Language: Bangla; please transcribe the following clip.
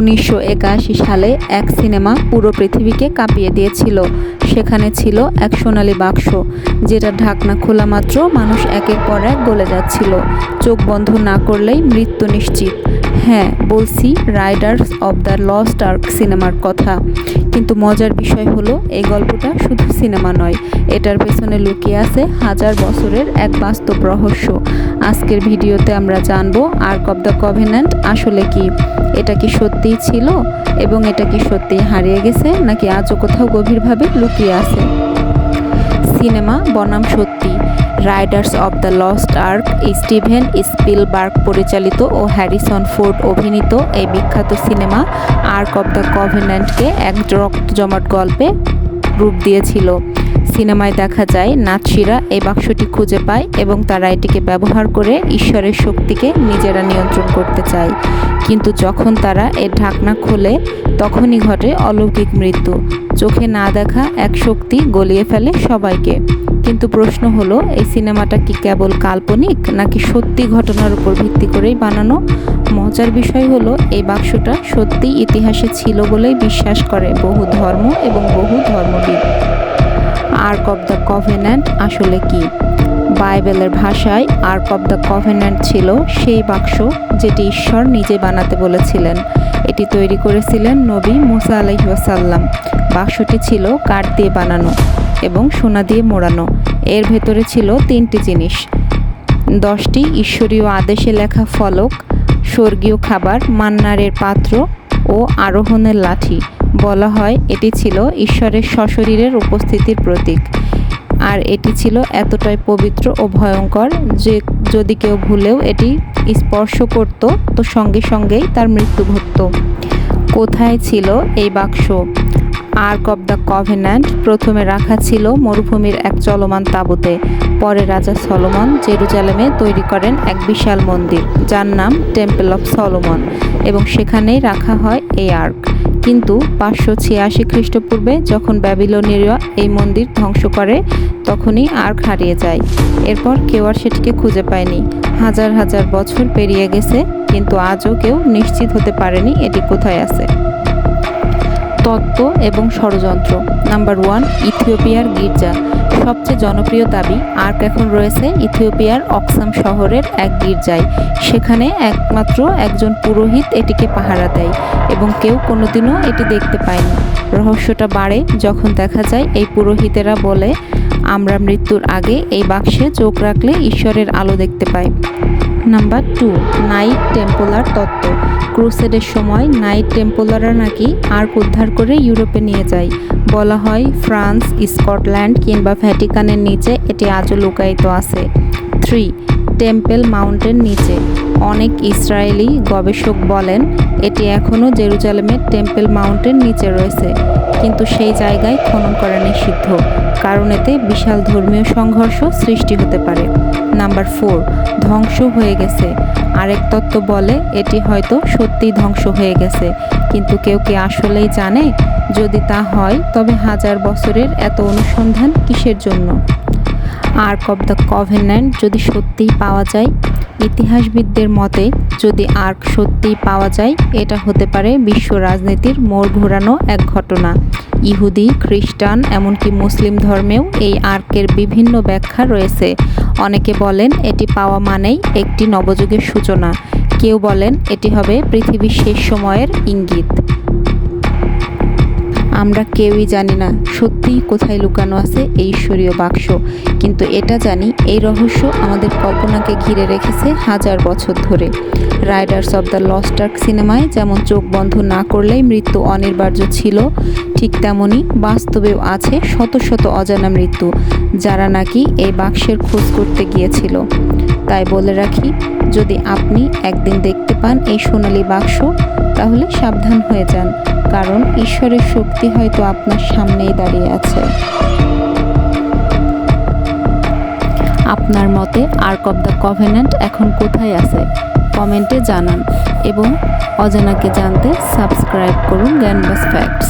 উনিশশো একাশি সালে এক সিনেমা পুরো পৃথিবীকে কাঁপিয়ে দিয়েছিল। সেখানে ছিল এক সোনালি বাক্স, যেটা ঢাকনা খোলা মাত্র মানুষ একের পর এক গলে যাচ্ছিল। চোখ বন্ধ না করলেই মৃত্যু নিশ্চিত। হ্যাঁ বলছি Raiders of the Lost Ark সিনেমার কথা। কিন্তু মজার বিষয় হলো, এই গল্পটা শুধু সিনেমা নয়, এটার পেছনে লুকিয়ে আছে হাজার বছরের এক বাস্তব রহস্য। আজকের ভিডিওতে আমরা জানব আর্ক অব দ্য কভেন্যান্ট আসলে কি। এটা কি সত্যিই ছিল এবং এটা কি সত্যিই হারিয়ে গেছে নাকি আজও কোথাও গভীরভাবে লুকিয়ে আছে? সিনেমা, বনাম সত্যি, Raiders of the Lost Ark, Steven Spielberg পরিচালিত ও হ্যারিসন ফোর্ড অভিনীত এই বিখ্যাত সিনেমা আর্ক অব দ্য কভেন্যান্টকে এক জমাট গল্পে রূপ দিয়েছিল। সিনেমায় দেখা যায়, নাৎসিরা এই বাক্সটি খুঁজে পায় এবং তারা এটিকে ব্যবহার করে ঈশ্বরের শক্তিকে নিজেরা নিয়ন্ত্রণ করতে চায়। কিন্তু যখন তারা এর ঢাকনা খোলে, তখনই ঘটে অলৌকিক মৃত্যু। চোখে না দেখা এক শক্তি গলিয়ে ফেলে সবাইকে। কিন্তু প্রশ্ন হলো, এই সিনেমাটা কি কেবল কাল্পনিক নাকি সত্যি ঘটনার উপর ভিত্তি করেই বানানো? মজার বিষয় হলো, এই বাক্সটা সত্যিই ইতিহাসে ছিল বলেই বিশ্বাস করে বহু ধর্ম এবং বহু ধর্মবিদ। আর্ক অব দ্য কভেন্যান্ট আসলে কি? বাইবেলের ভাষায় আর্ক অব দ্য কভেন্যান্ট ছিল সেই বাক্স যেটি ঈশ্বর নিজে বানাতে বলেছিলেন। এটি তৈরি করেছিলেন নবী মুসা আলহিসাল্লাম বাক্সটি ছিল কাঠ দিয়ে বানানো এবং সোনা দিয়ে মোড়ানো। এর ভেতরে ছিল তিনটি জিনিস। দশটি ঈশ্বরীয় আদেশে লেখা ফলক, স্বর্গীয় খাবার, মান্নারের পাত্র ও আরোহণের লাঠি। বলা হয়, এটি ছিল ঈশ্বরের সশরীরের উপস্থিতির প্রতীক। আর এটি ছিল এতটাই পবিত্র ও ভয়ঙ্কর যে যদি কেউ ভুলেও এটি স্পর্শ করত, তো সঙ্গে সঙ্গেই তার মৃত্যু ঘটত। কোথায় ছিল এই বাক্স? আর্ক অব দ্য কভেন্যান্ট প্রথমে রাখা ছিল মরুভূমির এক চলমান তাঁবুতে, পরে রাজা সলোমন জেরুজালেমে তৈরি করেন এক বিশাল মন্দির যার নাম টেম্পল অফ সলোমন এবং সেখানেই রাখা হয় এই আর্ক। কিন্তু পাঁচশো ছিয়াশি খ্রিস্টপূর্বে যখন ব্যাবিলনীয়রা এই মন্দির ধ্বংস করে, তখনই আর্ক হারিয়ে যায়। এরপর কেউ আর সেটিকে খুঁজে পায়নি। হাজার হাজার বছর পেরিয়ে গেছে, কিন্তু আজও কেউ নিশ্চিত হতে পারেনি এটি কোথায় আছে। তত্ত্ব এবং ষড়যন্ত্র। নাম্বার ওয়ান, ইথিওপিয়ার গির্জা। সবচেয়ে জনপ্রিয় দাবি, আর্ক এখন রয়েছে ইথিওপিয়ার অক্সাম শহরের এক গির্জায়। সেখানে একমাত্র একজন পুরোহিত এটিকে পাহারা দেয় এবং কেউ কোনোদিনও এটি দেখতে পায়নি রহস্যটা বাড়ে যখন দেখা যায় এই পুরোহিতেরা বলে, আমরা মৃত্যুর আগে এই বাক্সে চোখ রাখলে ঈশ্বরের আলো দেখতে পাই। নাম্বার টু, নাইট টেম্পোলার তত্ত্ব। ক্রুসেডের সময় নাইট টেম্পোলাররা নাকি আর্ক উদ্ধার করে ইউরোপে নিয়ে যায়। বলা হয় ফ্রান্স, স্কটল্যান্ড কিংবা ভ্যাটিকানের নিচে এটি আজও লুকায়িত আছে। থ্রি টেম্পেল মাউন্টের নিচে। অনেক ইসরায়েলি গবেষক বলেন, এটি এখনও জেরুজালেমের টেম্পেল মাউন্টের নিচে রয়েছে, কিন্তু সেই জায়গায় খনন করা নিষিদ্ধ, কারণ এতে বিশাল ধর্মীয় সংঘর্ষ সৃষ্টি হতে পারে। নাম্বার ফোর ধ্বংস হয়ে গেছে। আরেক তত্ত্ব বলে, এটি হয়তো সত্যিই ধ্বংস হয়ে গেছে, কিন্তু কেউ কি আসলেই জানে? যদি তা হয়, তবে হাজার বছরের এত অনুসন্ধান কিসের জন্য? আর্ক অব দ্য কভেন্যান্ট যদি সত্যিই পাওয়া যায়, ইতিহাসবিদদের মতে যদি আর্ক সত্যিই পাওয়া যায়, এটা হতে পারে বিশ্ব রাজনীতির মোড় ঘোরানো এক ঘটনা। ইহুদি, খ্রিস্টান, এমনকি মুসলিম ধর্মেও এই আর্কের বিভিন্ন ব্যাখ্যা রয়েছে। অনেকে বলেন এটি পাওয়া মানেই একটি নবযুগের সূচনা। কেউ বলেন এটি হবে পৃথিবীর শেষ সময়ের ইঙ্গিত। আমরা কেউই জানি না সত্যিই কোথায় লুকানো আছে এই ঈশ্বরীয় বাক্স। কিন্তু এটা জানি, এই রহস্য আমাদের কল্পনাকে ঘিরে রেখেছে হাজার বছর ধরে। রাইডার্স অব দ্য লস্টার্ক সিনেমায় যেমন চোখ বন্ধ না করলেই মৃত্যু অনিবার্য ছিল, ঠিক তেমনই বাস্তবেও আছে শত শত অজানা মৃত্যু, যারা নাকি এই বাক্সের খোঁজ করতে গিয়েছিল। তাই বলে রাখি, যদি আপনি একদিন দেখতে পান এই সোনালী বাক্স তাহলে সাবধান হয়ে যান, কারণ ঈশ্বরের শক্তি হয়তো আপনার সামনেই দাঁড়িয়ে আছে। আপনার মতে আর্ক অব দ্য কভেন্যান্ট এখন কোথায় আছে? কমেন্টে জানান এবং অজানাকে জানতে সাবস্ক্রাইব করুন জ্ঞানবাস ফ্যাক্টস।